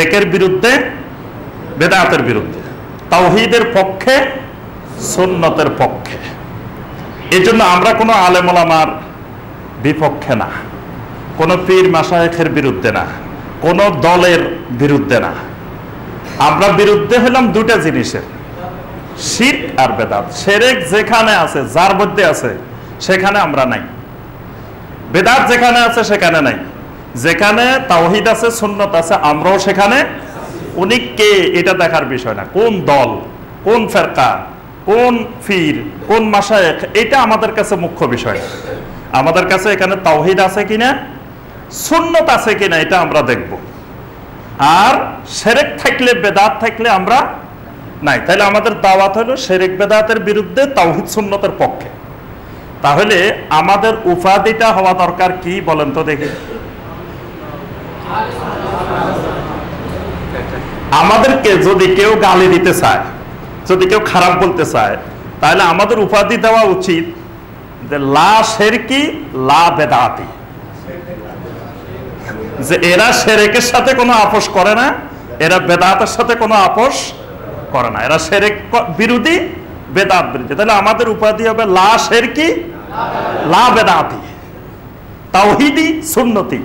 রেকের বিরুদ্ধে, বেদাতের বিরুদ্ধে, তাওহিদের পক্ষে, সুন্নতের পক্ষে। এই জন্য আমরা কোনো আলেমলামার বিপক্ষে না, কোনো পীর মাসায়েখের বিরুদ্ধে না, কোনো দলের বিরুদ্ধে না। আমরা বিরুদ্ধে হলাম দুটা জিনিসের, শির আর বেদাত। সেরেক যেখানে আছে, যার মধ্যে আছে, সেখানে আমরা নাই। বেদাত যেখানে আছে, সেখানে নাই। যেখানে তাওহিদ আছে, সুন্নত আছে, আমরাও সেখানে। উনি কে? এটা দেখার বিষয় না। কোন দল? কোন ফেরকা? কোন ফির কোন মাসায়েক এটা আমাদের কাছে মুখ্য বিষয়। আমাদের কাছে এখানে তাওহিদ আছে কিনা? সুন্নত আছে কিনা? এটা আমরা দেখব। আর সেরেক থাকলে, বেদাত থাকলে আমরা নাই। তাহলে আমাদের দাওয়াত হলো সেরেক বেদাতের বিরুদ্ধে তাওহিদ, সুন্নতের পক্ষে। তাহলে আমাদের উপাধিটা হওয়া দরকার কি বলেন তো দেখি। আমাদেরকে যদি কেউ গালি দিতে চায়, যদি কেউ খারাপ বলতে চায়, তাহলে আমাদের উপাধি দেওয়া উচিত যে এরা সেরেকের সাথে কোনো আপোষ করে না, এরা বেদাতের সাথে কোনো আপোষ করে না। এরা সেরেক বিরোধী, বেদাত বিরোধী। তাহলে আমাদের উপাধি হবে লা শেরকি, লা বেদাতি। তাওহিদি, সুন্নতি।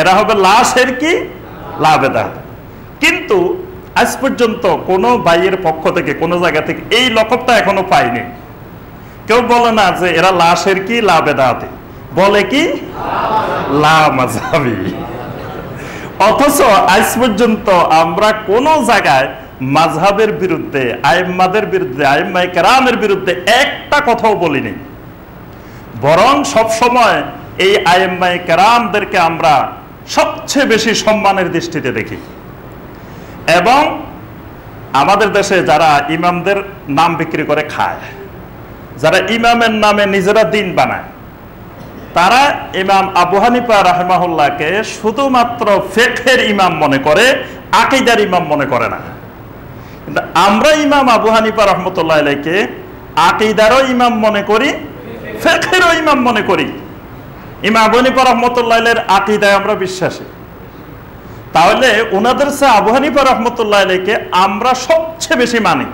এরা হবে লাশের কি? লা বেদাত কিন্তু আজ পর্যন্ত কোনো ভাইয়ের পক্ষ থেকে, কোনো জায়গা থেকে এই লকবটা এখনও পাইনি কেউ বলে না যে এরা লাশের কি? লা বেদাতে বলে কি? অথচ আজ পর্যন্ত আমরা কোন জায়গায় মাঝহাবের বিরুদ্ধে, আইম্মাদের বিরুদ্ধে আইম্মাই কেরামের বিরুদ্ধে একটা কথাও বলিনি। বরং সব সময় এই আইম্মাই কেরামদেরকে আমরা সবচেয়ে বেশি সম্মানের দৃষ্টিতে দেখি। এবং আমাদের দেশে যারা ইমামদের নাম বিক্রি করে খায়, যারা ইমামের নামে নিজেরা দিন বানায়, তারা ইমাম আবু হানিফা রাহমাহুল্লাহকে শুধুমাত্র ফেখের ইমাম মনে করে, আকিদার ইমাম মনে করে না। কিন্তু আমরা ইমাম আবু হানিফা রহমতুল্লাহ আলাইকে আকিদারও ইমাম মনে করি ফেখেরও ইমাম মনে করি। হানিফা আকিদায় আমরা বিশ্বাসী। তাহলে ওনাদের সে আবু হানিফা রহমতুল্লাহ আলাইকে আমরা সবচেয়ে বেশি মানি।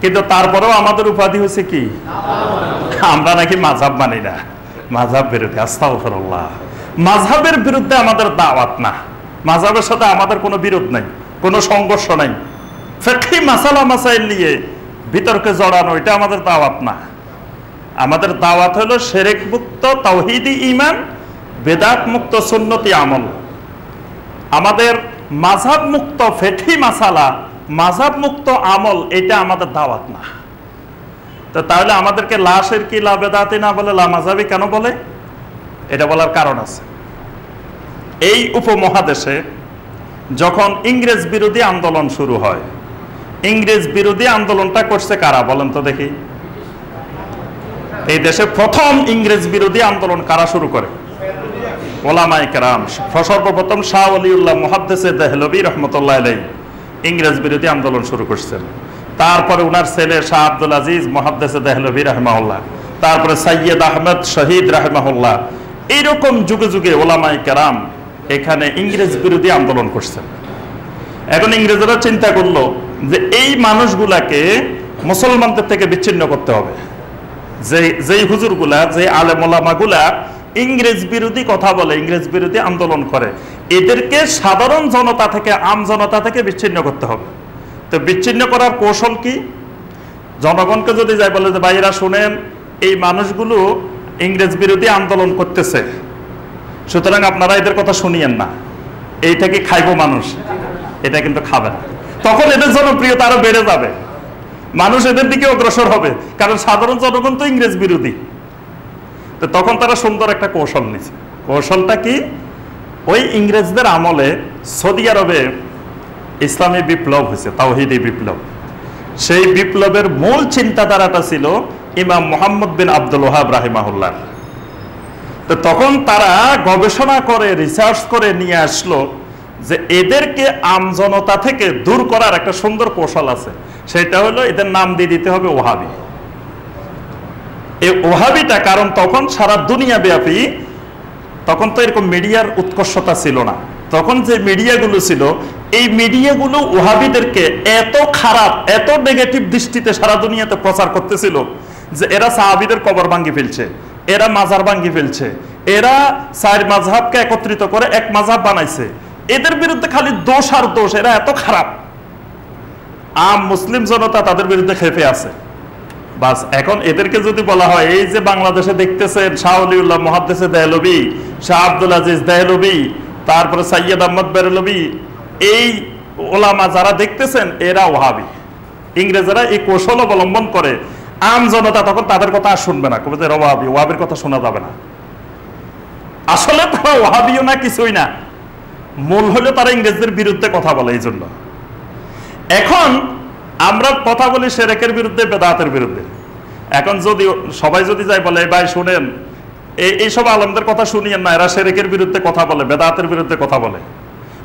কিন্তু তারপরেও আমাদের উপাধি কি? আমরা নাকি মাঝাব মানি না। মাঝাব বিরোধী আস্তাগফিরুল্লাহ। মাঝাবের বিরুদ্ধে আমাদের দাওয়াত না। মাঝাবের সাথে আমাদের কোনো বিরোধ নাই, কোনো সংঘর্ষ নাই। ফেকি মাসালা মাসাইল নিয়ে বিতর্কে জড়ানো, এটা আমাদের দাওয়াত না। আমাদের দাওয়াত হলো সেরেক মুক্ত তাওহিদি ইমান বেদাত মুক্ত সুন্নতি আমল। আমাদের মাঝাব মুক্ত ফেকি মাসালা মাঝাব মুক্ত আমল, এটা আমাদের দাওয়াত না। তো তাহলে আমাদেরকে লাশের কি লা বেদাতি না বলে লা মাঝাবি কেন বলে? এটা বলার কারণ আছে। এই উপমহাদেশে যখন ইংরেজ বিরোধী আন্দোলন শুরু হয়, ইংরেজ বিরোধী আন্দোলনটা করছে কারা বলেন তো দেখি? এই দেশে প্রথম ইংরেজ বিরোধী আন্দোলন কারা শুরু করে? ওলামাই কেরাম, সর্বপ্রথম শাহ অলিউল্লাহ মুহাদ্দেসে দেহলবী রহমতুল্লাহ আলাই ইংরেজ বিরোধী আন্দোলন শুরু করছেন। তারপরে উনার ছেলে শাহ আব্দুল আজিজ মহাদ্দেসে দেহলবী রহমাউল্লাহ তারপরে সৈয়দ আহমেদ শহীদ রাহমাহুল্লাহ। এইরকম যুগে যুগে ওলামাই কেরাম এখানে ইংরেজ বিরোধী আন্দোলন করছেন। এখন ইংরেজরা চিন্তা করল যে এই মানুষগুলাকে মুসলমানদের থেকে বিচ্ছিন্ন করতে হবে। যে যেই হুজুরগুলা যে আলেমোলামাগুলা ইংরেজ বিরোধী কথা বলে, ইংরেজ বিরোধী আন্দোলন করে, এদেরকে সাধারণ জনতা থেকে, আম জনতা থেকে বিচ্ছিন্ন করতে হবে। তো বিচ্ছিন্ন করার কৌশল কি? জনগণকে যদি যাই বলে যে ভাইরা শুনেন, এই মানুষগুলো ইংরেজ বিরোধী আন্দোলন করতেছে। সুতরাং আপনারা এদের কথা শুনিয়েন না। এইটা কি খাইব মানুষ? এটা কিন্তু খাবে তখন এদের জনপ্রিয়তা আরও বেড়ে যাবে। মানুষ এদের দিকে অগ্রসর হবে, কারণ সাধারণ জনগণ তো ইংরেজ বিরোধী। তো তখন তারা সুন্দর একটা কৌশল নিছে কৌশলটা কি? ওই ইংরেজদের আমলে সৌদি আরবে ইসলামী বিপ্লব হয়েছে, তাওহিদি বিপ্লব। সেই বিপ্লবের মূল চিন্তাধারাটা ছিল ইমাম মোহাম্মদ বিন আব্দুল ওহাব রাহিমাহুল্লাহ। তো তখন তারা গবেষণা করে রিসার্চ করে নিয়ে আসলো যে এদেরকে আমজনতা থেকে দূর করার একটা সুন্দর কৌশল আছে, সেটা হলো এদের নাম দিয়ে দিতে হবে ওহাবি। এই ওহাবিটা কারণ তখন সারা দুনিয়া ব্যাপী, তখন তো এরকম মিডিয়ার উৎকর্ষতা ছিল না। তখন যে মিডিয়াগুলো ছিল, এই মিডিয়াগুলো ওহাবিদেরকে এত খারাপ, এত নেগেটিভ দৃষ্টিতে সারা দুনিয়াতে প্রচার করতেছিল যে এরা সাহাবিদের কবর ভাঙ্গি ফেলছে, এরা মাজার ভাঙ্গি ফেলছে, এরা চার মাঝহাবকে একত্রিত করে এক মাঝহাব বানাইছে। এদের বিরুদ্ধে খালি দোষ আর দোষ, এরা এত খারাপ। আম মুসলিম জনতা তাদের বিরুদ্ধে খেপে আছে। বাস এখন এদেরকে যদি বলা হয়, এই যে বাংলাদেশে দেখতেছেন শাহ অলিউল্লাহ মহাদ্দেশে দেহলবি শাহ আব্দুল আজিজ দেহলবি তারপরে সাইয়দ আহমদ বেরলবি এই ওলামা যারা দেখতেছেন, এরা ওহাবি। ইংরেজরা এই কৌশল অবলম্বন করে, আম জনতা তখন তাদের কথা আর শুনবে না, কবে ওহাবি, ওহাবির কথা শোনা যাবে না। আসলে তারা ওহাবিও না, কিছুই না। মূল হলো তারা ইংরেজদের বিরুদ্ধে কথা বলে, এই জন্য। এখন আমরা কথা বলি সেরেকের বিরুদ্ধে, বেদাতের বিরুদ্ধে। এখন যদি সবাই যদি যাই বলে ভাই, শুনেন এইসব আলমদের কথা শুনিয়েন না, এরা সেরেকের বিরুদ্ধে কথা বলে, বেদাতের বিরুদ্ধে কথা বলে।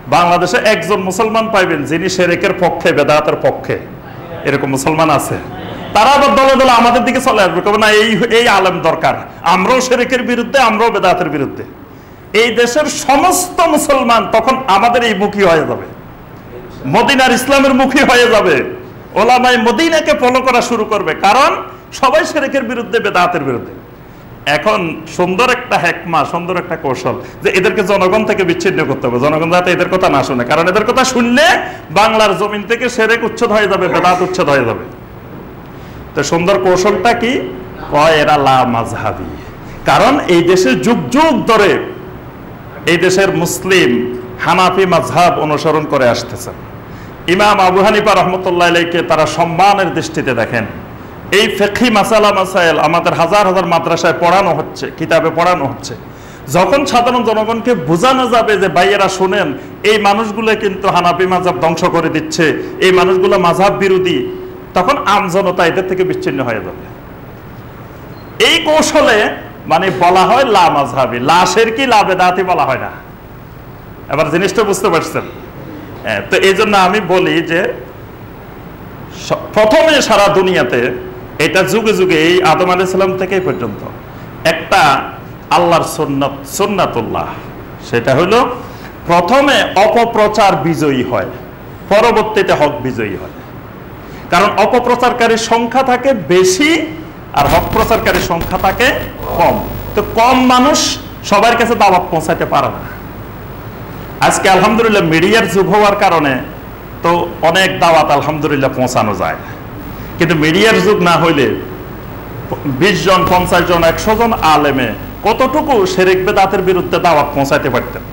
বাংলাদেশে একজন মুসলমান পাইবেন যিনি সেরেকের পক্ষে, বেদাতের পক্ষে। এরকম মুসলমান আছে। তারা আবার দলে দলে আমাদের দিকে চলে আসবে, কবে না এই এই আলেম দরকার। আমরাও সেরেকের বিরুদ্ধে, আমরাও বেদাতের বিরুদ্ধে। এই দেশের সমস্ত মুসলমান তখন আমাদের এই মুখী হয়ে যাবে। মদিনার ইসলামের মুখী হয়ে যাবে। ওলামাই মদিনাকে ফলো করা শুরু করবে। কারণ সবাই সেরেকের বিরুদ্ধে, বেদাতের বিরুদ্ধে। এখন সুন্দর একটা হ্যাকমা সুন্দর একটা কৌশল যে এদেরকে জনগণ থেকে বিচ্ছিন্ন করতে হবে। জনগণ যাতে এদের কথা না শুনে। কারণ এদের কথা শুনলে বাংলার জমিন থেকে সেরেক উচ্ছেদ হয়ে যাবে, বেদাত উচ্ছেদ হয়ে যাবে। তো সুন্দর কৌশলটা কি? কয় এরা লা মাঝহাবি। কারণ এই দেশে যুগ যুগ ধরে এই দেশের মুসলিম হানাফি মাঝহাব অনুসরণ করে আসতেছেন ইমাম আবু হানিফা রহমতুল্লাহ আলাইকে তারা সম্মানের দৃষ্টিতে দেখেন। এই ফেকি মাসালা মাসাইল আমাদের হাজার হাজার মাদ্রাসায় পড়ানো হচ্ছে, কিতাবে পড়ানো হচ্ছে। যখন সাধারণ জনগণকে বোঝানো যাবে যে ভাইয়েরা শোনেন, এই মানুষগুলো কিন্তু হানাফি মাঝাব ধ্বংস করে দিচ্ছে, এই মানুষগুলো মাঝাব বিরোধী, তখন আমজনতা এদের থেকে বিচ্ছিন্ন হয়ে যাবে। এই কৌশলে মানে বলা হয় লা মাঝহাবি লাশের কি লাভে দাঁতি বলা হয় না? এবার জিনিসটা বুঝতে পারছেন? তো এই জন্য আমি বলি যে প্রথমে সারা দুনিয়াতে এটা যুগে যুগে এই আদম আলাইসাল্লাম থেকে পর্যন্ত। একটা আল্লাহর সুন্নত, সুন্নাতুল্লাহ। সেটা হলো প্রথমে অপপ্রচার বিজয়ী হয়, পরবর্তীতে হক বিজয়ী হয়। কারণ অপপ্রচারকারীর সংখ্যা থাকে বেশি আর হক প্রচারকারীর সংখ্যা থাকে কম। তো কম মানুষ সবার কাছে দাওয়াত পৌঁছাতে পারে না। আজকে আলহামদুলিল্লাহ মিডিয়ার যুগ হওয়ার কারণে তো অনেক দাওয়াত আলহামদুলিল্লাহ পৌঁছানো যায়। কিন্তু মিডিয়ার যুগ না হইলে বিশ জন, পঞ্চাশ জন, একশো জন আলেমে কতটুকু শেরেক বেদাতের বিরুদ্ধে দাওয়াত পৌঁছাতে পারতেন?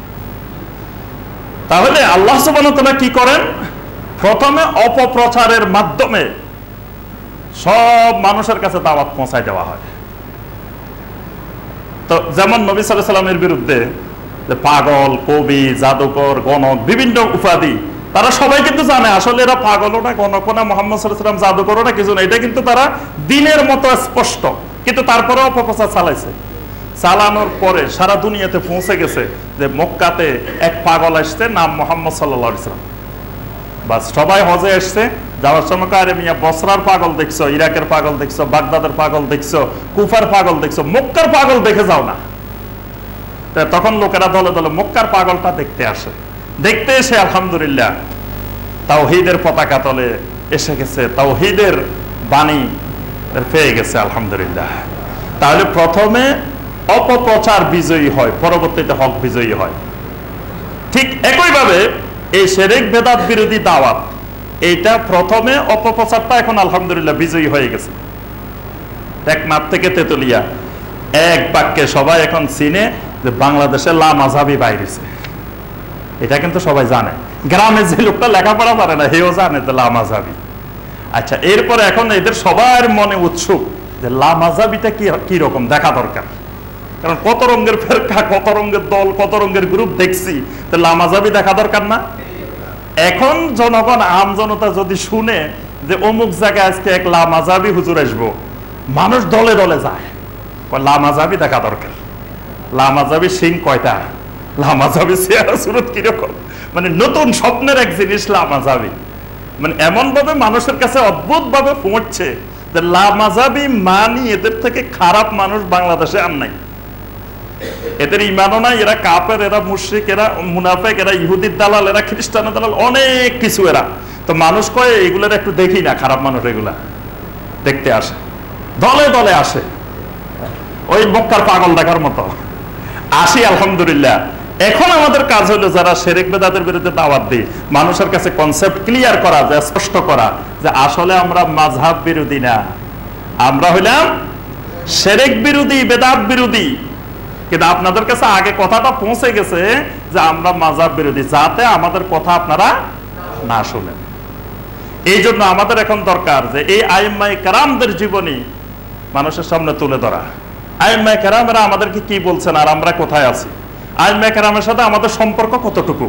তাহলে আল্লাহ সুবাহ কি করেন? প্রথমে অপপ্রচারের মাধ্যমে সব মানুষের কাছে দাওয়াত পৌঁছায় দেওয়া হয়। তো যেমন নবী সাল্লাহ সাল্লামের বিরুদ্ধে পাগল, কবি, জাদুকর, গণক, বিভিন্ন উপাধি, তারা সবাই কিন্তু জানে, আসলে এরা পাগলও না, গণকও না, মোহাম্মদ সাল্লাম জাদুকরও না, কিছু না। এটা কিন্তু তারা দিনের মতো স্পষ্ট, কিন্তু তারপরে অপপ্রচার চালাইছে। চালানোর পরে সারা দুনিয়াতে পৌঁছে গেছে যে মক্কাতে এক পাগল আসছে, নাম মোহাম্মদ সাল্লাহ ইসলাম বাস, সবাই হজে এসছে। যাওয়ার সময় আরে মিয়া, বসরার পাগল দেখছ, ইরাকের পাগল দেখছ, বাগদাদের পাগল দেখছ, কুফার পাগল দেখছ, মক্কার পাগল দেখে যাও না। তখন লোকেরা দলে দলে মক্কার পাগলটা দেখতে আসে। দেখতে এসে আলহামদুলিল্লাহ তাওহিদের পতাকা তলে এসে গেছে, তাওহিদের বাণী পেয়ে গেছে, আলহামদুলিল্লাহ। তাহলে প্রথমে অপপ্রচার বিজয়ী হয়, পরবর্তীতে হক বিজয়ী হয়। ঠিক একইভাবে এই শেরেক ভেদাত বিরোধী দাওয়াত, এইটা প্রথমে অপপ্রচারটা এখন আলহামদুলিল্লাহ বিজয়ী হয়ে গেছে। টেকনাথ থেকে তেতুলিয়া। এক বাক্যে সবাই এখন চিনে যে বাংলাদেশে লা মাঝাবি বাইরেছে এটা কিন্তু সবাই জানে। গ্রামে যে লোকটা লেখাপড়া পারে না হেও জানে যে লা মাঝাবি। আচ্ছা এরপরে এখন এদের সবার মনে উৎসুক যে লা মাঝাবিটা কি কি রকম, দেখা দরকার। কারণ কত রঙের ফেরকা, কত রঙের দল, কত রঙের গ্রুপ দেখছি, তো লামাজাবি দেখা দরকার না। এখন জনগণ আম জনতা যদি শুনে যে অমুক জায়গায় আজকে এক লামাজাবি হুজুর আসব, মানুষ দলে দলে যায়। লামাজাবি দেখা দরকার। লামাজাবি সিং কয়টা? লামাজাবি চেহারা সুরত কীরকম? মানে নতুন স্বপ্নের এক জিনিস লামাজাবি। মানে এমন ভাবে মানুষের কাছে অদ্ভুত ভাবে পৌঁছছে যে লামাজাবি মানি এদের থেকে খারাপ মানুষ বাংলাদেশে আর নাই। এদের ইমানও নাই, এরা কাপের এরা মুশ্রিক, এরা মুনাফেক, এরা ইহুদির দালাল, এরা খ্রিস্টানের দালাল, অনেক কিছু এরা। তো মানুষ কয়ে, এগুলোর একটু দেখি না, খারাপ মানুষ এগুলা। দেখতে আসে। দলে দলে আসে। ওই মক্কার পাগল দেখার মতো। আসি, আলহামদুলিল্লাহ। এখন আমাদের কাজ হলো যারা শেরেক বেদাদের বিরুদ্ধে দাওয়াত দিই মানুষের কাছে কনসেপ্ট ক্লিয়ার করা, যে স্পষ্ট করা, যে আসলে আমরা মাঝহাব বিরোধী না। আমরা হইলাম শেরেক বিরোধী, বেদাত বিরোধী। কিন্তু আপনাদের কাছে আগে কথাটা পৌঁছে গেছে যে আমরা মাঝহাব বিরোধী যাতে আমাদের কথা আপনারা না শুনেন। এই জন্য আমাদের এখন দরকার যে এই আইম্মাই কারামদের জীবনী মানুষের সামনে তুলে ধরা। আইম্মাই কারামেরা আমাদেরকে কি বলছেন আর আমরা কোথায় আছি? আইম্মাই কারামের সাথে আমাদের সম্পর্ক কতটুকু?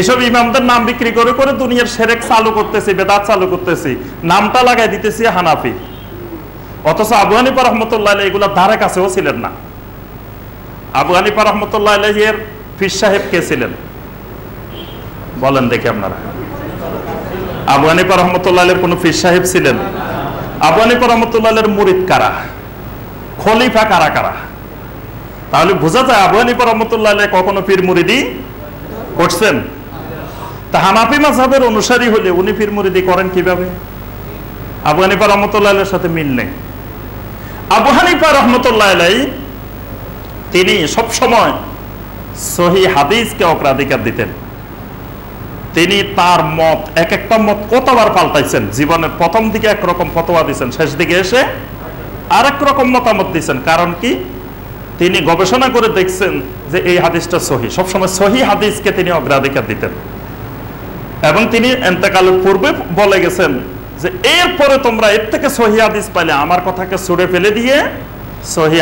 এসব ইমামদের নাম বিক্রি করে করে দুনিয়ার সেরেক চালু করতেছি, বেদাত চালু করতেছি, নামটা লাগাই দিতেছি হানাফি। অথচ আবু হানিফা রহমতুল্লাহ এগুলো ধারে কাছেও ছিলেন না। আবু হানিফা রহমতুল্লাহ এর ফির সাহেব কে ছিলেন? বলেন দেখি আপনারা। আবু হানিফা রহমতুল্লাহ কোন ফির সাহেব ছিলেন? আবু হানিফা রহমতুল্লাহ মুরিদ কারা? খলিফা কারা কারা? তাহলে বোঝা যায় আবু হানিফা রহমতুল্লাহ কখনো পীর মুরিদি করছেন? তা হানাফি মাঝহের অনুসারী হলে উনি পীর মুরিদি করেন কীভাবে? আবু হানিফা রহমতুল্লাহ সাথে মিল নেই। আবু হানিফা রহমতুল্লাহ তিনি সবসময় সহি হাদিসকে অগ্রাধিকার দিতেন। তিনি তার মত এক একটা মত কতবার পাল্টাইছেন? জীবনের প্রথম দিকে একরকম ফতোয়া দিচ্ছেন শেষ দিকে এসে আরেক রকম মতামত দিচ্ছেন কারণ কি? তিনি গবেষণা করে দেখছেন যে এই হাদিসটা সহি। সবসময় সহি হাদিসকে তিনি অগ্রাধিকার দিতেন। এবং তিনি এন্তেকালের পূর্বে বলে গেছেন যে, এরপরে তোমরা এর থেকে সহি হাদিস পাইলে আমার কথাকে ছুড়ে ফেলে দিয়ে সহি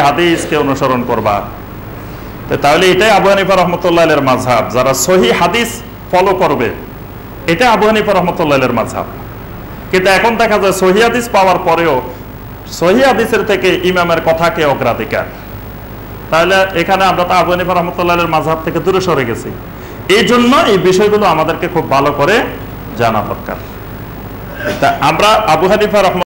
অনুসরণ করবা। তাহলে এটাই আবু হানিফা মাঝহাব যারা সহি হাদিস ফলো করবে এটা আবু হানিফা মাঝহাব কিন্তু এখন দেখা যায় সহি হাদিস পাওয়ার পরেও সহি হাদিসের থেকে ইমামের কথাকে অগ্রাধিকার। তাহলে এখানে আমরা তো আবু হানিফা রহমতুল্লাহ মাঝহাব থেকে দূরে সরে গেছি। এই জন্য এই বিষয়গুলো আমাদেরকে খুব ভালো করে জানা দরকার। আমরা আবু হানিফা রহমত